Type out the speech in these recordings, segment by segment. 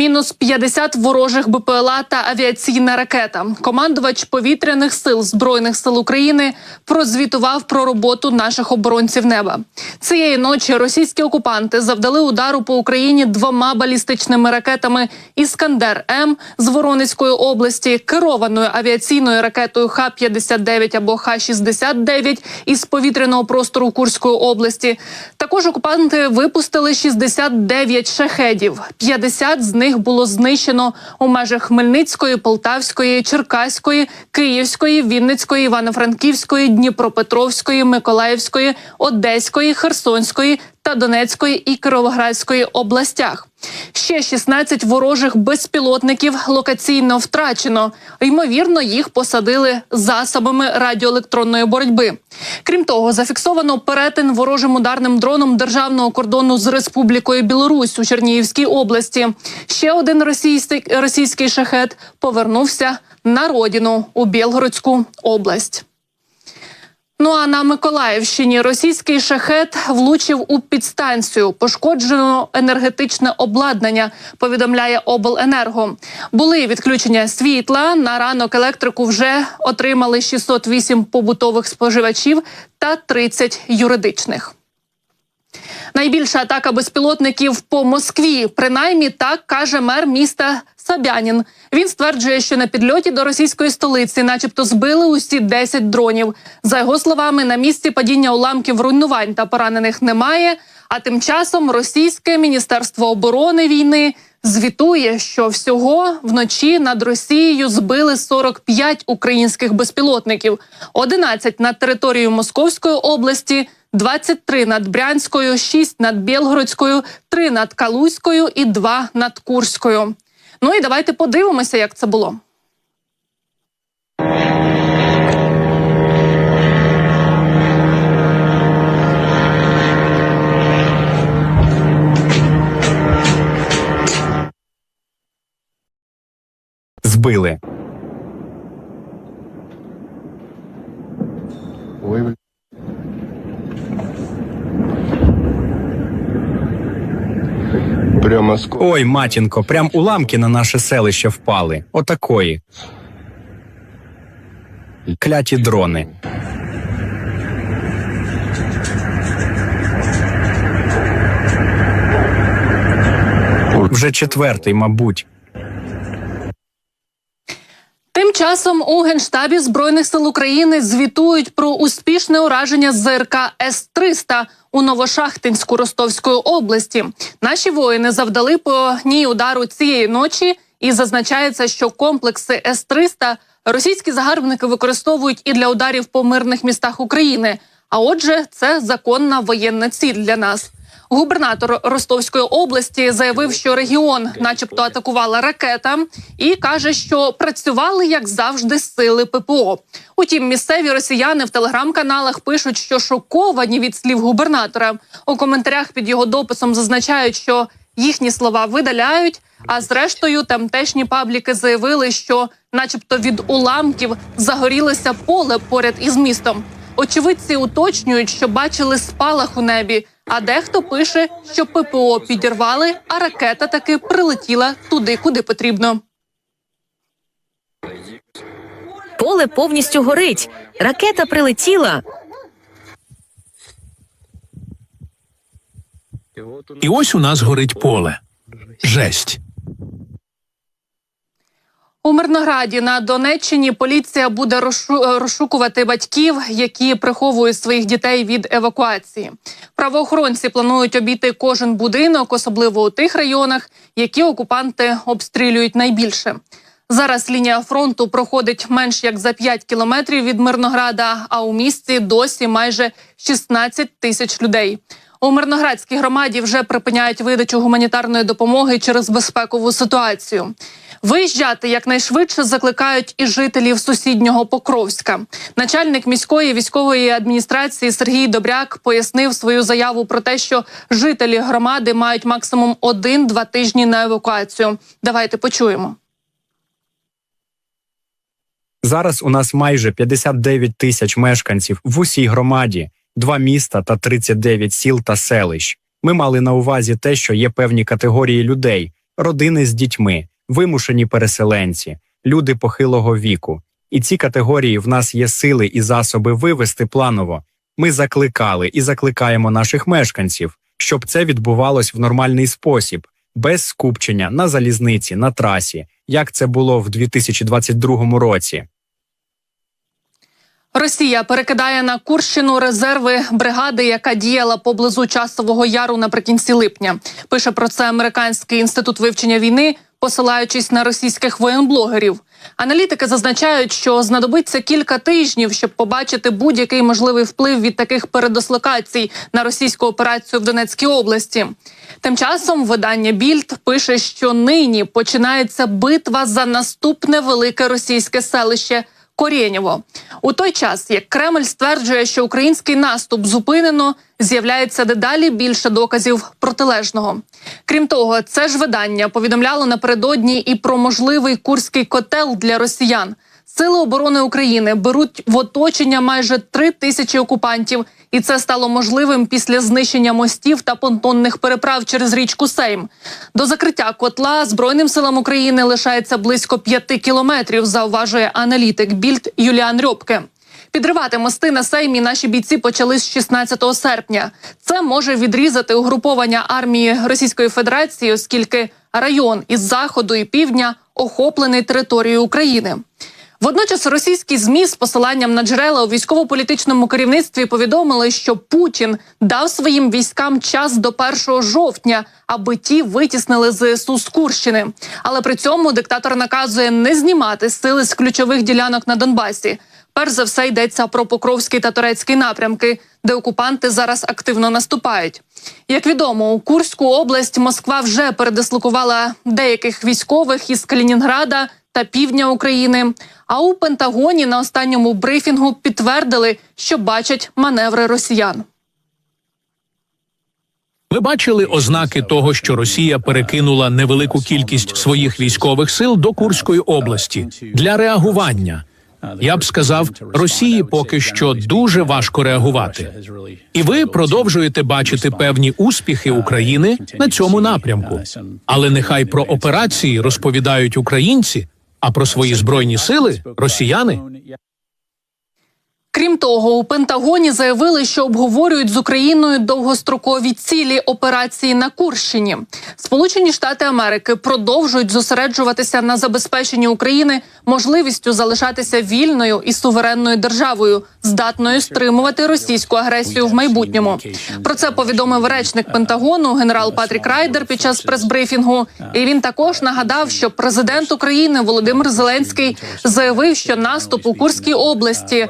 Мінус 50 ворожих БПЛА та авіаційна ракета. Командувач повітряних сил збройних сил України прозвітував про роботу наших оборонців неба. Цієї ночі російські окупанти завдали удару по Україні двома балістичними ракетами Іскандер М з Воронезької області, керованою авіаційною ракетою Х-59 або Х-69 із повітряного простору Курської області. Також окупанти випустили 69 шахедів. 50 з них було знищено у межах Хмельницької, Полтавської, Черкаської, Київської, Вінницької, Івано-Франківської, Дніпропетровської, Миколаївської, Одеської, Херсонської та Донецької і Кировоградської областях. Ще 16 ворожих безпілотників локаційно втрачено. Ймовірно, їх посадили засобами радіоелектронної боротьби. Крім того, зафіксовано перетин ворожим ударним дроном державного кордону з Республікою Білорусь у Чернігівській області. Ще один російський, російський шахет повернувся на родину у Білгородську область. Ну а на Миколаївщині російський шахет влучив у підстанцію. Пошкоджено енергетичне обладнання. Повідомляє обленерго. Були відключення світла. На ранок електрику вже отримали 608 побутових споживачів та 30 юридичних. Найбільша атака безпілотників по Москві. Принаймні так каже мер міста Сабянін. Він стверджує, що на підльоті до російської столиці, начебто, збили усі 10 дронів. За його словами, на місці падіння уламків руйнувань та поранених немає. А тим часом російське міністерство оборони війни звітує, що всього вночі над Росією збили 45 українських безпілотників, 11 над територією Московської області. 23 над Брянською, 6 над Білгородською, 3 над Калузькою і 2 над Курською. Ну і давайте подивимося, як це було. збили. Ой, Прямо ско... Ой, матінко, прям уламки на наше селище впали. Отакої. Кляті дрони. Вже четвертий, мабуть. Тим часом у генштабі збройних сил України звітують про успішне ураження ЗРК С-300 у Новошахтинську Ростовської області. Наші воїни завдали по ній удару цієї ночі, і зазначається, що комплекси С-300 російські загарбники використовують і для ударів по мирних містах України. А отже, це законна воєнна ціль для нас. Губернатор Ростовської області заявив, що регіон, начебто, атакувала ракета, і каже, що працювали як завжди сили ППО. Утім, місцеві росіяни в телеграм-каналах пишуть, що шоковані від слів губернатора. У коментарях під його дописом зазначають, що їхні слова видаляють. А зрештою, тамтешні пабліки заявили, що, начебто, від уламків загорілося поле поряд із містом. Очевидці уточнюють, що бачили спалах у небі. А дехто пише, що ППО підірвали, а ракета таки прилетіла туди, куди потрібно. Поле повністю горить. Ракета прилетіла. І ось у нас горить поле. Жесть. Мирнограді на Донеччині поліція буде розшу- розшукувати батьків, які приховують своїх дітей від евакуації. Правоохоронці планують обійти кожен будинок, особливо у тих районах, які окупанти обстрілюють найбільше. Зараз лінія фронту проходить менш як за 5 кілометрів від Мирнограда, а у місті досі майже 16 тисяч людей. У Мирноградській громаді вже припиняють видачу гуманітарної допомоги через безпекову ситуацію. Виїжджати якнайшвидше закликають і жителів сусіднього Покровська. Начальник міської військової адміністрації Сергій Добряк пояснив свою заяву про те, що жителі громади мають максимум один-два тижні на евакуацію. Давайте почуємо. Зараз у нас майже 59 тисяч мешканців в усій громаді, два міста та 39 сіл та селищ. Ми мали на увазі те, що є певні категорії людей, родини з дітьми, вимушені переселенці, люди похилого віку. І ці категорії в нас є сили і засоби вивести планово. Ми закликали і закликаємо наших мешканців, щоб це відбувалось в нормальний спосіб, без скупчення на залізниці, на трасі, як це було в 2022 році. Росія перекидає на Курщину резерви бригади, яка діяла поблизу часового яру наприкінці липня. Пише про це американський інститут вивчення війни, посилаючись на російських воєнблогерів. Аналітики зазначають, що знадобиться кілька тижнів, щоб побачити будь-який можливий вплив від таких передислокацій на російську операцію в Донецькій області. Тим часом видання Більд пише, що нині починається битва за наступне велике російське селище. Корєнєво. У той час, як Кремль стверджує, що український наступ зупинено, з'являється дедалі більше доказів протилежного. Крім того, це ж видання повідомляло напередодні і про можливий курський котел для росіян. Сили оборони України беруть в оточення майже три тисячі окупантів, і це стало можливим після знищення мостів та понтонних переправ через річку Сейм. До закриття котла збройним силам України лишається близько п'яти кілометрів. Зауважує аналітик Більд Юліан Рьопке. Підривати мости на Сеймі наші бійці почали з 16 серпня. Це може відрізати угруповання армії Російської Федерації, оскільки район із заходу і півдня охоплений територією України. Водночас російські змі з посиланням на джерела у військово-політичному керівництві повідомили, що Путін дав своїм військам час до 1 жовтня, аби ті витіснили ЗСУ з Курщини. Але при цьому диктатор наказує не знімати сили з ключових ділянок на Донбасі. Перш за все йдеться про Покровський та Турецький напрямки, де окупанти зараз активно наступають. Як відомо, у Курську область Москва вже передислокувала деяких військових із Калінінграда та півдня України. А у Пентагоні на останньому брифінгу підтвердили, що бачать маневри росіян. Ви бачили ознаки того, що Росія перекинула невелику кількість своїх військових сил до Курської області для реагування. Я б сказав, Росії поки що дуже важко реагувати. І ви продовжуєте бачити певні успіхи України на цьому напрямку. Але нехай про операції розповідають українці, а про свої збройні сили росіяни. Крім того, у Пентагоні заявили, що обговорюють з Україною довгострокові цілі операції на Курщині. Сполучені Штати Америки продовжують зосереджуватися на забезпеченні України можливістю залишатися вільною і суверенною державою, здатною стримувати російську агресію в майбутньому. Про це повідомив речник Пентагону генерал Патрік Райдер під час прес-брифінгу. І він також нагадав, що президент України Володимир Зеленський заявив, що наступ у Курській області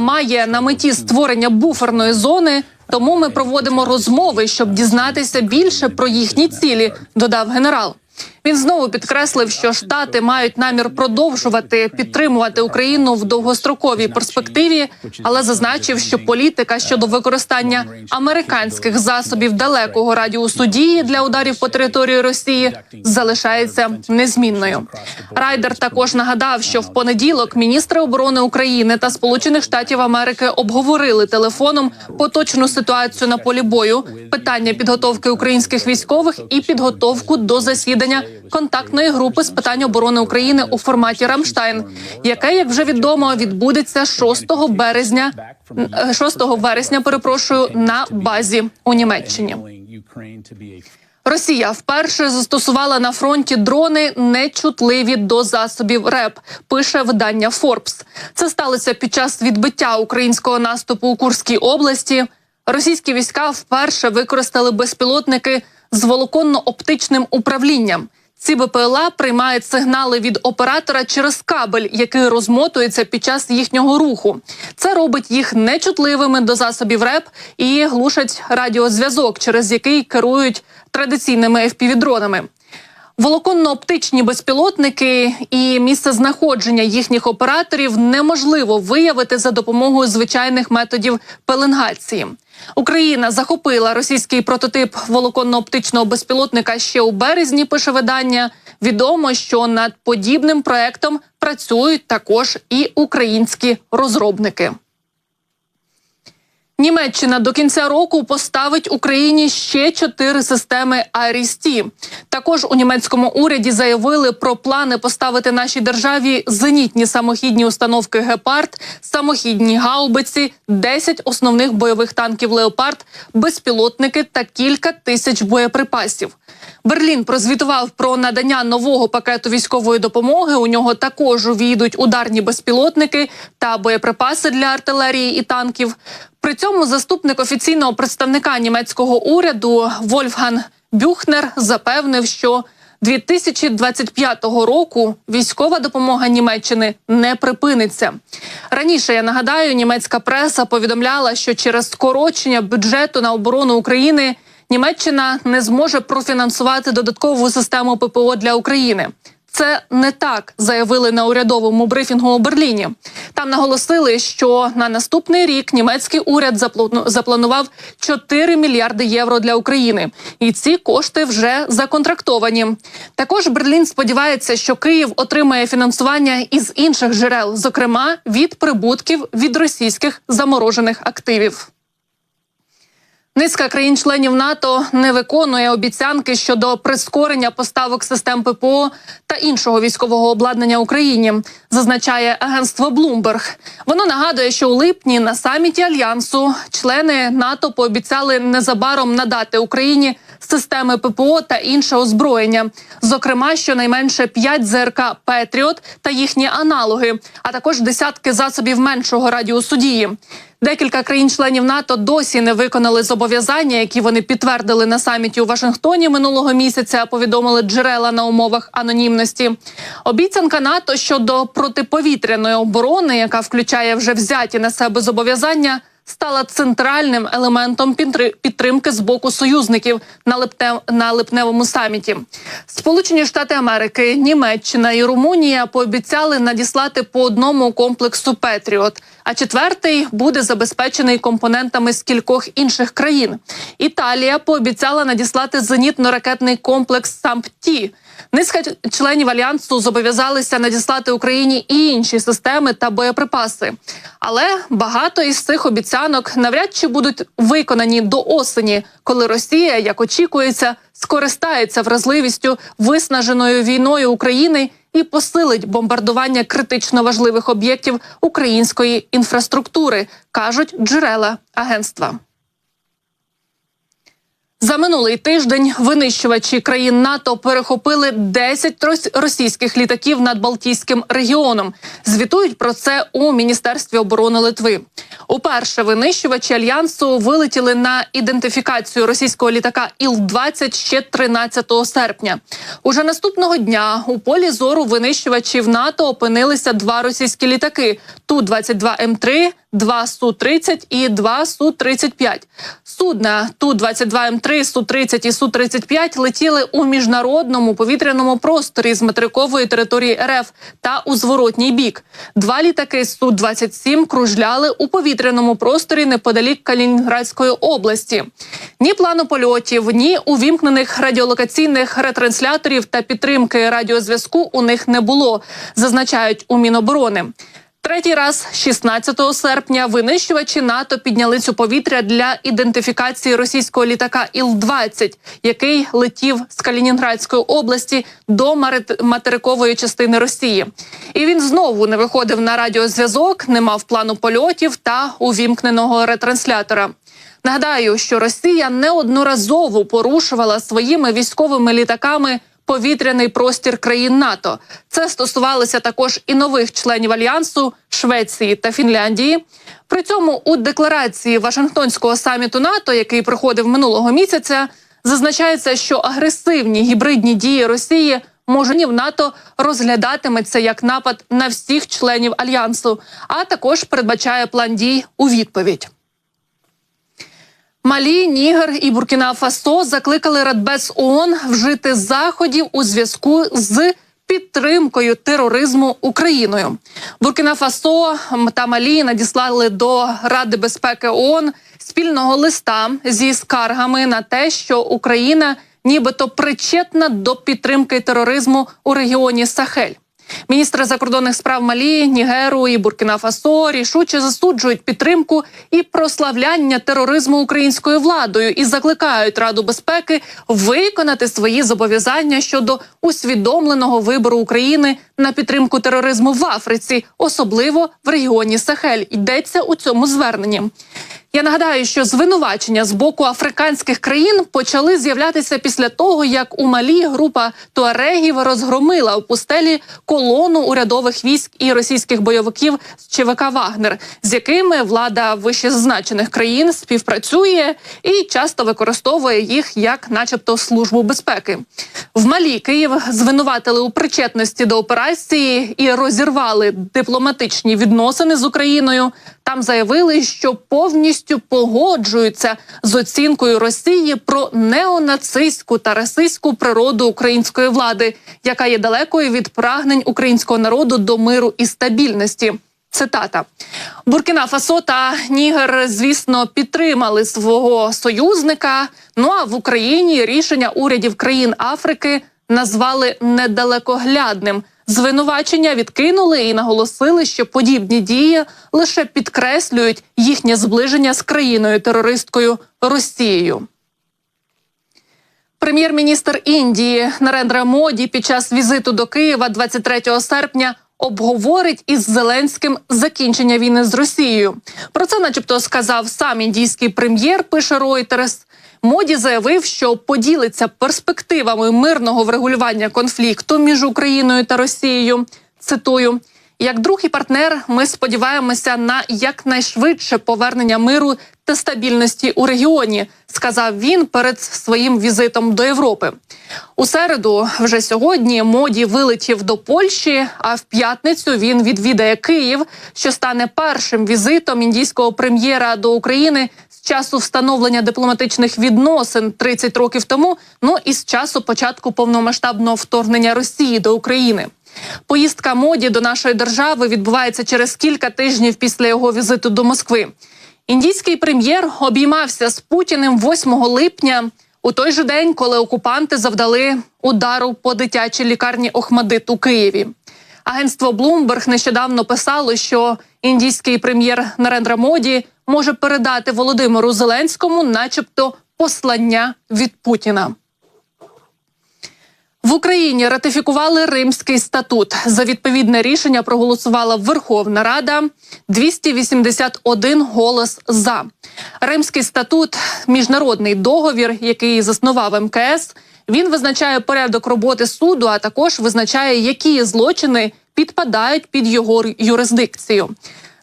має на меті створення буферної зони. Тому ми проводимо розмови, щоб дізнатися більше про їхні цілі. Додав генерал. Він знову підкреслив, що штати мають намір продовжувати підтримувати Україну в довгостроковій перспективі, але зазначив, що політика щодо використання американських засобів далекого радіусу дії для ударів по території Росії залишається незмінною. Райдер також нагадав, що в понеділок міністри оборони України та Сполучених Штатів Америки обговорили телефоном поточну ситуацію на полі бою, питання підготовки українських військових і підготовку до засідання контактної групи з питань оборони України у форматі Рамштайн, яке, як вже відомо, відбудеться 6 березня, е, 6 вересня. Перепрошую на базі у Німеччині. Росія вперше застосувала на фронті дрони, нечутливі до засобів РЕП. Пише видання Forbes. Це сталося під час відбиття українського наступу у Курській області. Російські війська вперше використали безпілотники з волоконно-оптичним управлінням. Ці БПЛА приймають сигнали від оператора через кабель, який розмотується під час їхнього руху. Це робить їх нечутливими до засобів РЕП і глушать радіозв'язок, через який керують традиційними FPV-дронами. Волоконно-оптичні безпілотники і місце знаходження їхніх операторів неможливо виявити за допомогою звичайних методів пеленгації. Україна захопила російський прототип волоконно-оптичного безпілотника ще у березні. Пише видання. Відомо, що над подібним проектом працюють також і українські розробники. Німеччина до кінця року поставить Україні ще чотири системи Айрісті. Також у німецькому уряді заявили про плани поставити нашій державі зенітні самохідні установки Гепард, самохідні гаубиці, 10 основних бойових танків Леопард, безпілотники та кілька тисяч боєприпасів. Берлін прозвітував про надання нового пакету військової допомоги. У нього також увійдуть ударні безпілотники та боєприпаси для артилерії і танків. При цьому заступник офіційного представника німецького уряду Вольфган Бюхнер запевнив, що 2025 року військова допомога Німеччини не припиниться. Раніше я нагадаю, німецька преса повідомляла, що через скорочення бюджету на оборону України Німеччина не зможе профінансувати додаткову систему ППО для України. Це не так заявили на урядовому брифінгу у Берліні. Там наголосили, що на наступний рік німецький уряд заплану- запланував 4 мільярди євро для України, і ці кошти вже законтрактовані. Також Берлін сподівається, що Київ отримає фінансування із інших джерел, зокрема від прибутків від російських заморожених активів. Низка країн-членів НАТО не виконує обіцянки щодо прискорення поставок систем ППО та іншого військового обладнання Україні, зазначає агентство Bloomberg. Воно нагадує, що у липні на саміті альянсу члени НАТО пообіцяли незабаром надати Україні системи ППО та інше озброєння, зокрема щонайменше 5 ЗРК Петріот та їхні аналоги, а також десятки засобів меншого радіусу дії. Декілька країн-членів НАТО досі не виконали зобов'язання, які вони підтвердили на саміті у Вашингтоні минулого місяця. Повідомили джерела на умовах анонімності. Обіцянка НАТО щодо протиповітряної оборони, яка включає вже взяті на себе зобов'язання. Стала центральним елементом підтримки з боку союзників на липневому саміті. Сполучені Штати Америки, Німеччина і Румунія пообіцяли надіслати по одному комплексу Петріот. А четвертий буде забезпечений компонентами з кількох інших країн. Італія пообіцяла надіслати зенітно-ракетний комплекс САМПТІ. Низка членів альянсу зобов'язалися надіслати Україні і інші системи та боєприпаси. Але багато із цих обіцянок навряд чи будуть виконані до осені, коли Росія, як очікується, скористається вразливістю виснаженою війною України і посилить бомбардування критично важливих об'єктів української інфраструктури, кажуть джерела агентства. За минулий тиждень винищувачі країн НАТО перехопили 10 російських літаків над Балтійським регіоном. Звітують про це у міністерстві оборони Литви. Уперше винищувачі альянсу вилетіли на ідентифікацію російського літака іл 20 ще 13 серпня. Уже наступного дня у полі зору винищувачів НАТО опинилися два російські літаки: ту 22 М 3 два су 30 і два су 35 Судна ту 22 М 3 Су-23, Су-30 і Су-35 летіли у міжнародному повітряному просторі з материкової території РФ та у зворотній бік. Два літаки Су-27 кружляли у повітряному просторі неподалік Калінінградської області. Ні плану польотів, ні увімкнених радіолокаційних ретрансляторів та підтримки радіозв'язку у них не було, зазначають у Міноборони. Третій раз, 16 серпня, винищувачі НАТО підняли цю повітря для ідентифікації російського літака Іл-20, який летів з Калінінградської області до материкової частини Росії. І він знову не виходив на радіозв'язок, не мав плану польотів та увімкненого ретранслятора. Нагадаю, що Росія неодноразово порушувала своїми військовими літаками повітряний простір країн НАТО. Це стосувалося також і нових членів альянсу Швеції та Фінляндії. При цьому у декларації Вашингтонського саміту НАТО, який проходив минулого місяця, зазначається, що агресивні гібридні дії Росії може в НАТО розглядатиметься як напад на всіх членів альянсу, а також передбачає план дій у відповідь. Малі, Нігер і Буркіна Фасо закликали Радбез ООН вжити заходів у зв'язку з підтримкою тероризму Україною. Буркіна Фасо та Малі надіслали до Ради безпеки ООН спільного листа зі скаргами на те, що Україна нібито причетна до підтримки тероризму у регіоні Сахель. Міністри закордонних справ Малі, Нігеру і Буркіна Фасо рішуче засуджують підтримку і прославляння тероризму українською владою і закликають Раду безпеки виконати свої зобов'язання щодо усвідомленого вибору України на підтримку тероризму в Африці, особливо в регіоні Сахель. Йдеться у цьому зверненні. Я нагадаю, що звинувачення з боку африканських країн почали з'являтися після того, як у Малі група туарегів розгромила у пустелі колону урядових військ і російських бойовиків з ЧВК Вагнер, з якими влада вищезазначених країн співпрацює і часто використовує їх як, начебто, службу безпеки. В Малі Київ звинуватили у причетності до операції і розірвали дипломатичні відносини з Україною. Там заявили, що повністю погоджуються з оцінкою Росії про неонацистську та расистську природу української влади, яка є далекою від прагнень українського народу до миру і стабільності. Цитата Буркіна Фасо та Нігер, звісно, підтримали свого союзника. Ну а в Україні рішення урядів країн Африки назвали недалекоглядним. Звинувачення відкинули і наголосили, що подібні дії лише підкреслюють їхнє зближення з країною терористкою Росією. Прем'єр-міністр Індії Нарендра Моді під час візиту до Києва 23 серпня обговорить із Зеленським закінчення війни з Росією. Про це, начебто, сказав сам індійський прем'єр. Пише Reuters. Моді заявив, що поділиться перспективами мирного врегулювання конфлікту між Україною та Росією. Цитую. Як друг і партнер, ми сподіваємося на якнайшвидше повернення миру та стабільності у регіоні, сказав він перед своїм візитом до Європи. У середу, вже сьогодні, моді вилетів до Польщі. А в п'ятницю він відвідає Київ, що стане першим візитом індійського прем'єра до України з часу встановлення дипломатичних відносин 30 років тому. Ну і з часу початку повномасштабного вторгнення Росії до України. Поїздка моді до нашої держави відбувається через кілька тижнів після його візиту до Москви. Індійський прем'єр обіймався з Путіним 8 липня, у той же день, коли окупанти завдали удару по дитячій лікарні Охмадит у Києві. Агентство Bloomberg нещодавно писало, що індійський прем'єр Нарендра Моді може передати Володимиру Зеленському, начебто, послання від Путіна. В Україні ратифікували Римський статут. За відповідне рішення проголосувала Верховна Рада 281 голос за. Римський статут міжнародний договір, який заснував МКС. Він визначає порядок роботи суду, а також визначає, які злочини підпадають під його юрисдикцію.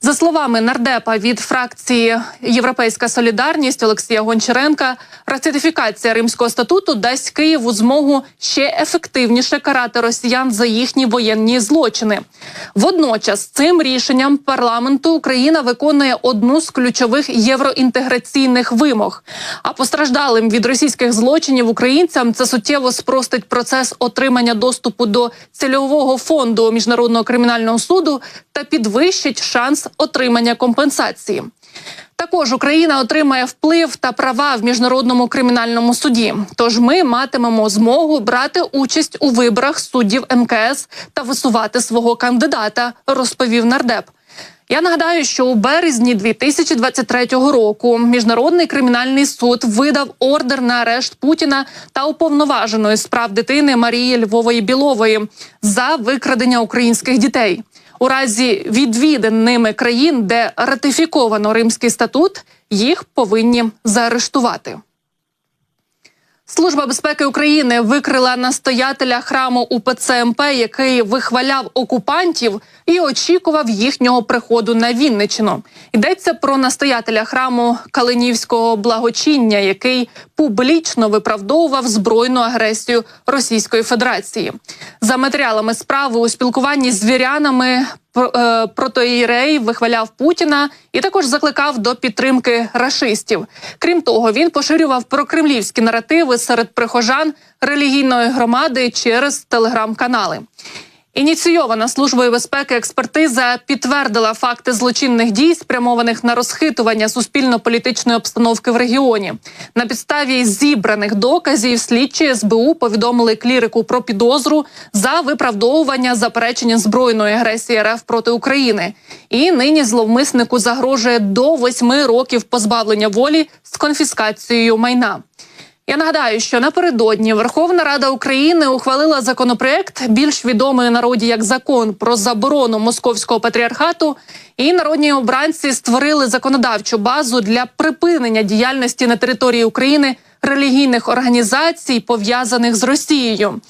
За словами нардепа від фракції Європейська Солідарність Олексія Гончаренка, ратифікація Римського статуту дасть Києву змогу ще ефективніше карати росіян за їхні воєнні злочини. Водночас, цим рішенням парламенту Україна виконує одну з ключових євроінтеграційних вимог. А постраждалим від російських злочинів українцям це суттєво спростить процес отримання доступу до цільового фонду міжнародного кримінального суду та підвищить шанс отримання компенсації. Також Україна отримає вплив та права в міжнародному кримінальному суді. Тож ми матимемо змогу брати участь у виборах суддів МКС та висувати свого кандидата, розповів нардеп. Я нагадаю, що у березні 2023 року міжнародний кримінальний суд видав ордер на арешт Путіна та уповноваженої з прав дитини Марії Львової Білової за викрадення українських дітей. У разі відвідин ними країн, де ратифіковано Римський статут, їх повинні заарештувати. Служба безпеки України викрила настоятеля храму УПЦ МП, який вихваляв окупантів і очікував їхнього приходу на Вінничину. Йдеться про настоятеля храму Калинівського благочиння, який публічно виправдовував збройну агресію Російської Федерації. За матеріалами справи у спілкуванні з вірянами протоїрей вихваляв Путіна і також закликав до підтримки рашистів. Крім того, він поширював прокремлівські наративи серед прихожан релігійної громади через телеграм-канали. Ініційована службою безпеки експертиза підтвердила факти злочинних дій, спрямованих на розхитування суспільно-політичної обстановки в регіоні. На підставі зібраних доказів слідчі СБУ повідомили клірику про підозру за виправдовування заперечення збройної агресії РФ проти України. І нині зловмиснику загрожує до восьми років позбавлення волі з конфіскацією майна. Я нагадаю, що напередодні Верховна Рада України ухвалила законопроект, більш відомий народі як закон про заборону московського патріархату. І народні обранці створили законодавчу базу для припинення діяльності на території України релігійних організацій, пов'язаних з Росією.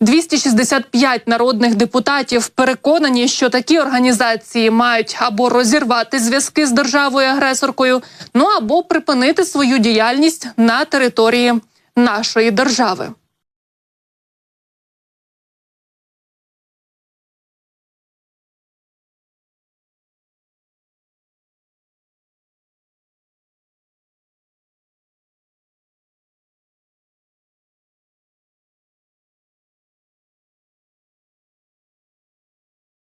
265 народних депутатів переконані, що такі організації мають або розірвати зв'язки з державою агресоркою, ну або припинити свою діяльність на території нашої держави.